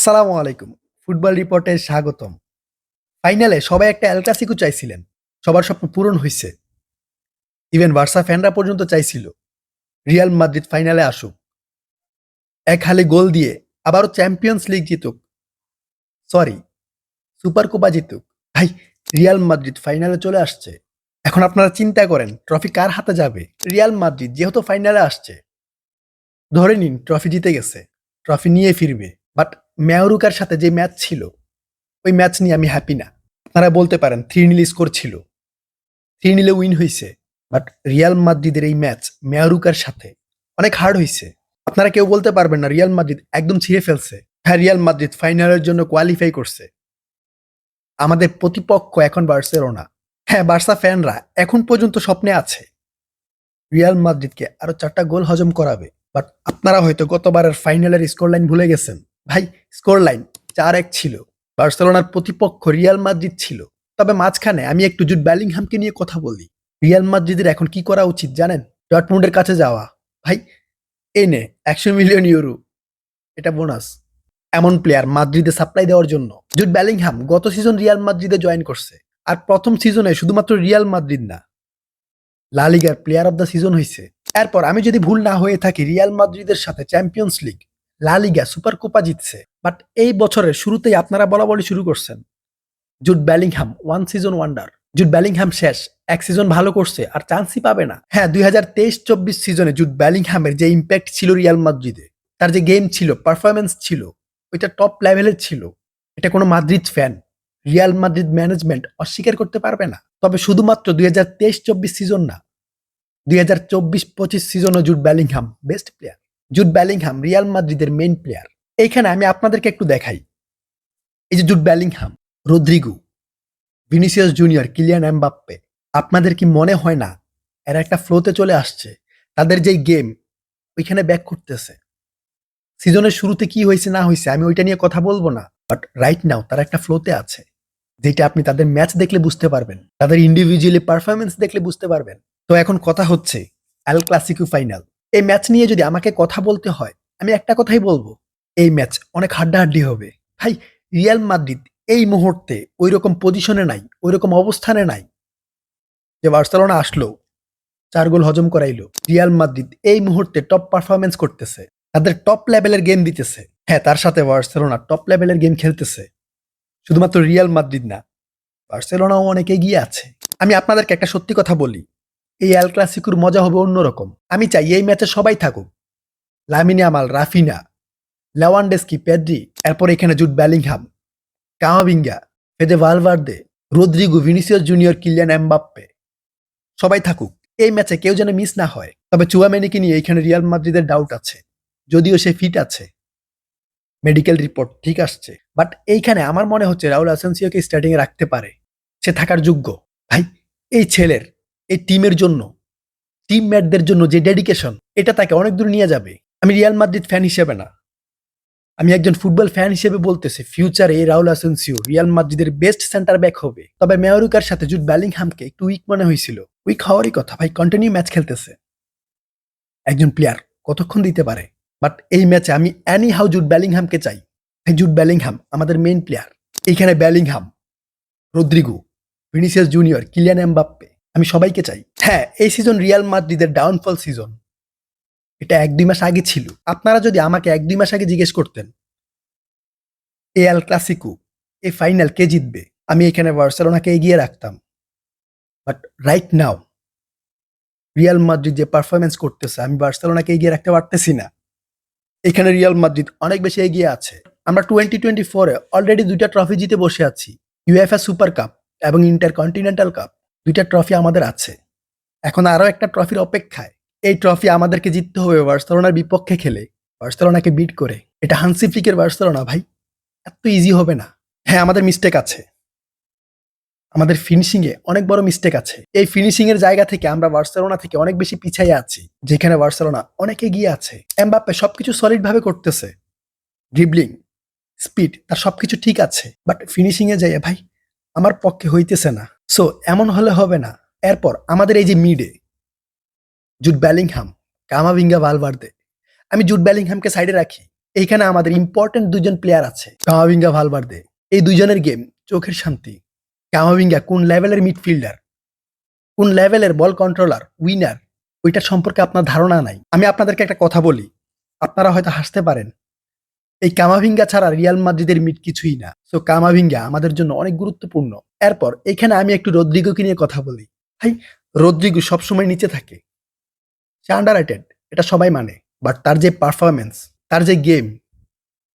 আসসালামু আলাইকুম। ফুটবল রিপোর্টে স্বাগতম। ফাইনালে সবাই একটা এল ক্লাসিকো চাইছিলেন। সবার স্বপ্ন পূরণ হয়েছে ইভেন বার্সা ফ্যানরা পর্যন্ত চাইছিল, রিয়াল মাদ্রিদ ফাইনালে আসুক। এক হালে গোল দিয়ে আবারও চ্যাম্পিয়ন্স লিগ জিতুক। সরি, সুপার কোপা জিতুক। ভাই, রিয়াল মাদ্রিদ ফাইনালে চলে আসছে। এখন আপনারা চিন্তা করেন, ট্রফি কার হাতে যাবে? রিয়াল মাদ্রিদ যেহেতু ফাইনালে আসছে। ধরে নিন, ট্রফি জিতে গেছে। ট্রফি নিয়ে ফিরবে, বাট ম্যাওরুকার সাথে যে ম্যাচ ছিল, ওই ম্যাচ নিয়ে আমি হ্যাপি না। আপনারা বলতে পারেন থ্রি নীল স্কোর ছিল। থ্রি নীলে উইন হয়েছে বাট রিয়াল মাদ্রিদের এই ম্যাচ ম্যাওরুকার সাথে অনেক হার্ড হয়েছে আপনারা কেউ বলতে পারবেন না রিয়াল মাদ্রিদ একদম ছিঁড়ে ফেলছে। হ্যাঁ রিয়াল মাদ্রিদ ফাইনালের জন্য কোয়ালিফাই করছে। আমাদের প্রতিপক্ষ এখন বার্সেলোনা হ্যাঁ বার্সা ফ্যানরা এখন পর্যন্ত স্বপ্নে আছে। রিয়াল মাদ্রিদকে আরও চারটা গোল হজম করাবে বাট আপনারা হয়তো গতবারের ফাইনালের স্কোর লাইন ভুলে গেছেন। ভাই স্কোর লাইন চার এক ছিল। বার্সেলোনার প্রতিপক্ষ রিয়াল মাদ্রিদ ছিল। তবে মাঝখানে আমি একটু জুট ব্যালিংহামকে নিয়ে কথা বলি। রিয়াল মাদ্রিদের এখন কি করা উচিত জানেন? ডটমুন্ডের কাছে যাওয়া। ভাই, এই নে, একশো মিলিয়ন ইউরো। এটা বোনাস এমন প্লেয়ার মাদ্রিদে সাপ্লাই দেওয়ার জন্য। জুট ব্যালিংহাম গত সিজন রিয়াল মাদ্রিদে জয়েন করছে। আর প্রথম সিজনে শুধুমাত্র রিয়াল মাদ্রিদ না লালিগার প্লেয়ার অব দ্য সিজন হয়েছে এরপর আমি যদি ভুল না হয়ে থাকি, রিয়াল মাদ্রিদের সাথে Champions League LaLiga Super Copa জিতছে। বাট এই বছরের শুরুতেই আপনারা বলা বলি শুরু করছেন। Jude Bellingham one season wonder Jude Bellingham শেষ, এক সিজন ভালো করছে, আর চান্সই পাবে না। হ্যাঁ দুই হাজার তেইশ চব্বিশ সিজনে জুট ব্যালিংহামের যে ইম্প্যাক্ট ছিল রিয়াল মাদ্রিদে, তার যে গেম ছিল পারফরমেন্স ছিল, ওইটা টপ লেভেলের ছিল। এটা কোনো Madrid fan Real Madrid management অস্বীকার করতে পারবে না। তবে শুধুমাত্র দুই হাজার তেইশ চব্বিশ সিজন না, দুই হাজার চব্বিশ পঁচিশ সিজনও Jude Bellingham best player Jude Bellingham Real মাদ্রিদের মেন প্লেয়ার এইখানে আমি আপনাদেরকে একটু দেখাই। এই যে Jude Bellingham Rodrygo, Vinicius junior, Kylian Mbappe, আপনাদের কি মনে হয় না এরা একটা ফ্লোতে চলে আসছে? তাদের যেই গেম ওইখানে ব্যাক করতেছে। সিজনের শুরুতে কি হয়েছে, না হয়েছে, আমি ওইটা নিয়ে কথা বলব না। বাট রাইট নাও তারা একটা ফ্লোতে আছে। যেটা আপনি তাদের ম্যাচ দেখলে বুঝতে পারবেন। তাদের ইন্ডিভিজুয়ালি পারফরমেন্স দেখলে বুঝতে পারবেন। তো এখন কথা হচ্ছে অ্যাল ক্লাসিকো ফাইনাল এই ম্যাচ নিয়ে যদি আমাকে কথা বলতে হয়, আমি একটা কথাই বলব, এই ম্যাচ অনেক হাড্ডাহাড্ডি হবে। ভাই রিয়াল মাদ্রিদ এই মুহূর্তে ওই রকম পজিশনে নাই ওই রকম অবস্থানে নাই যে বার্সেলোনা আসলো, চার গোল হজম করাইলো। রিয়াল মাদ্রিদ এই মুহূর্তে টপ পারফরমেন্স করতেছে, তাদের টপ লেভেলের গেম দিতেছে। হ্যাঁ তার সাথে বার্সেলোনা টপ লেভেলের গেম খেলতেছে। শুধুমাত্র রিয়াল মাদ্রিদ না বার্সেলোনাও অনেক এগিয়ে আছে। আমি আপনাদেরকে একটা সত্যি কথা বলি এই অ্যাল ক্লাসিকুর মজা হবে অন্যরকম। আমি চাই এই ম্যাচে সবাই থাকুক। Lamine Yamal Raphinha, Lewandowski Pedri এরপর এখানে Jude Bellingham Camavinga, Fede Valverde, Rodrygo, Vinicius junior, Kylian Mbappe. সবাই থাকুক। এই ম্যাচে কেউ যেন মিস না হয়। তবে চুয়ামেনিকে নিয়ে এখানে রিয়াল মাদ্রিদের ডাউট আছে। যদিও সে ফিট আছে। মেডিকেল রিপোর্ট ঠিক আসছে। বাট এইখানে আমার মনে হচ্ছে রাহুল আসেন্সিওকে স্টার্টিং এ রাখতে পারে। সে থাকার যোগ্য। ভাই, এই ছেলের এই টিমের জন্য টিম ম্যাটদের জন্য যে ডেডিকেশন এটা তাকে অনেক দূর নিয়ে যাবে। আমি রিয়াল মাদ্রিদ ফ্যান হিসেবে না। আমি একজন ফুটবল ফ্যান হিসেবে বলতেছি ফিউচারে রাহুল আসেন্সিও রিয়াল মাদ্রিদের বেস্ট সেন্টার ব্যাক হবে। তবে মেয়রুকার সাথে জুট ব্যালিংহামকে একটু উইক মনে হয়েছিল। উইক হওয়ারই কথা, ভাই কন্টিনিউ ম্যাচ খেলতেছে। একজন প্লেয়ার কতক্ষণ দিতে পারে? বাট এই ম্যাচে আমি অ্যানি হাউ জুট ব্যালিংহামকে চাই জুট ব্যালিংহাম আমাদের মেইন প্লেয়ার এইখানে Bellingham Rodrygo Vinicius junior Kylian Mbappe আমি সবাইকে চাই। হ্যাঁ এই সিজন রিয়াল মাদ্রিদের ডাউনফল সিজন এটা এক, দুই মাস আগে ছিল। আপনারা যদি আমাকে এক, দুই মাস আগে জিজ্ঞেস করতেন, এ আল ক্লাসিকো, এ ফাইনাল কে জিতবে? আমি এখানে বার্সেলোনাকে এগিয়ে রাখতাম। But right now Real Madrid যে পারফরমেন্স করতেছে, আমি বার্সেলোনাকে এগিয়ে রাখতে পারতেছি না। এখানে রিয়াল মাদ্রিদ অনেক বেশি এগিয়ে আছে। আমরা টোয়েন্টি টোয়েন্টি ফোরে অলরেডি দুইটা ট্রফি জিতে বসে আছি। ইউএফএ সুপার কাপ এবং ইন্টার কন্টিনেন্টাল কাপ দুইটা ট্রফি আমাদের আছে। এখন আরও একটা ট্রফির অপেক্ষায়। এই ট্রফি আমাদেরকে জিততে হবে বার্সেলোনার বিপক্ষে খেলে। বার্সেলোনাকে বিট করে। এটা হানসি ফ্লিকের বার্সেলোনা, ভাই। এত ইজি হবে না। হ্যাঁ আমাদের মিস্টেক আছে। আমাদের ফিনিশিংয়ে অনেক বড় মিস্টেক আছে। এই ফিনিশিংয়ের জায়গা থেকে আমরা বার্সেলোনা থেকে অনেক বেশি পিছাইয়ে আছি, যেখানে বার্সেলোনা অনেক এগিয়ে আছে। এমবাপ্পে সবকিছু সলিড ভাবে করতেছে। ড্রিবলিং স্পিড তার সবকিছু ঠিক আছে। বাট ফিনিশিংয়ে যাইয়ে, ভাই, আমার পক্ষে হইতেছে না। সো এমন হলে হবে না। এরপর আমাদের এই যে মিডে জুট ব্যালিংহাম, কামাভিঙ্গা ভালভার্দে আমি জুট ব্যালিংহামকে সাইডে রাখি। এইখানে আমাদের ইম্পর্টেন্ট দুজন প্লেয়ার আছে, কামাভিঙ্গা ভালবার্দে এই দুজনের গেম চোখের শান্তি। কামাভিঙ্গা কোন লেভেলের মিডফিল্ডার কোন লেভেলের বল কন্ট্রোলার উইনার ওইটার সম্পর্কে আপনার ধারণা নাই। আমি আপনাদেরকে একটা কথা বলি। আপনারা হয়তো হাসতে পারেন এই কামাভিঙ্গা ছাড়া রিয়াল মাদ্রিদের মিট কিছুই না। সো কামাভিঙ্গা আমাদের জন্য অনেক গুরুত্বপূর্ণ। এরপর, এখানে আমি একটু রদ্রিগোকে নিয়ে কথা বলি। ভাই, রদ্রিগো সবসময় নিচে থাকে। সে আন্ডার এটা সবাই মানে। বাট তার যে পারফরমেন্স তার যে গেম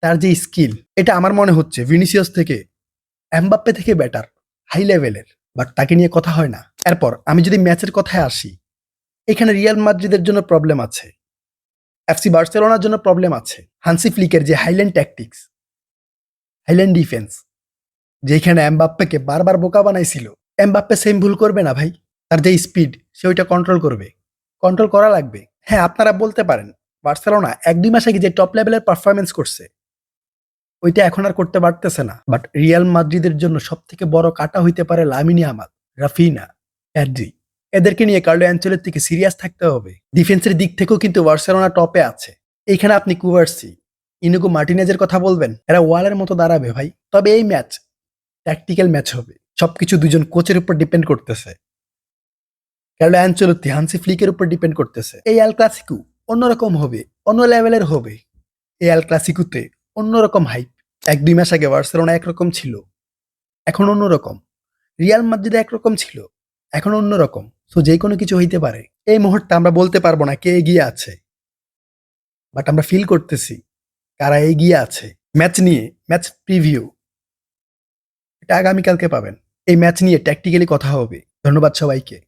তার যে স্কিল এটা আমার মনে হচ্ছে ভিনিসিয়াস থেকে এমবাপ্পে থেকে বেটার হাই লেভেলের বাট তাকে নিয়ে কথা হয় না। এরপর, আমি যদি ম্যাচের কথায় আসি, এখানে রিয়াল মাদ্রিদের জন্য প্রবলেম আছে। এফসি বার্সেলোনার জন্য প্রবলেম আছে। হানসি ফ্লিকের যে হাইল্যান্ড ট্যাকটিক্স হাইল্যান্ড ডিফেন্স যেখানে এমবাপ্পেকে বারবার বোকা বানাইছিল। এমবাপ্পে সেম ভুল করবে না ভাই। তার যে স্পিড সে ওইটা কন্ট্রোল করবে। কন্ট্রোল করা লাগবে। হ্যাঁ আপনারা বলতে পারেন, বার্সেলোনা এক দুই মাস আগে যে টপ লেভেলের পারফরমেন্স করছে? ওইটা এখন আর করতে পারতেছে না। বাট রিয়াল মাদ্রিদের জন্য সব থেকে বড় কাটা হইতে পারে লামিনি আমাল রাফিনা প্যাড্রি এদেরকে নিয়ে কার্লো অ্যাঞ্চলের থেকে সিরিয়াস থাকতে হবে। ডিফেন্সের দিক থেকেও কিন্তু বার্সেলোনা টপে আছে। এইখানে আপনি কুভার্সি ইনুকো মার্টিনেজের কথা বলবেন? এরা ওয়ালের মতো দাঁড়াবে ভাই। তবে এই ম্যাচ ট্যাকটিক্যাল ম্যাচ হবে। সবকিছু দুজন কোচের উপর ডিপেন্ড করতেছে। কার্লো অ্যাঞ্চলতি হানসি ফ্লিকের উপর ডিপেন্ড করতেছে। এই অ্যাল ক্লাসিকো অন্যরকম হবে, অন্য লেভেলের হবে। এই অ্যাল ক্লাসিকুতে অন্যরকম হাইপ এক দুই মাস আগে বার্সেলোনা একরকম ছিল। এখন অন্যরকম। রিয়াল মাদ্রিদ একরকম ছিল। এখন অন্যরকম। সো যে কোনো কিছু হইতে পারে। এই মুহূর্তে আমরা বলতে পারব না কে এগিয়ে আছে। বাট আমরা ফিল করতেছি কারা এগিয়ে আছে। ম্যাচ নিয়ে ম্যাচ প্রিভিউ এটা আগামীকালকে পাবেন। এই ম্যাচ নিয়ে ট্যাকটিক্যালি কথা হবে। ধন্যবাদ সবাইকে।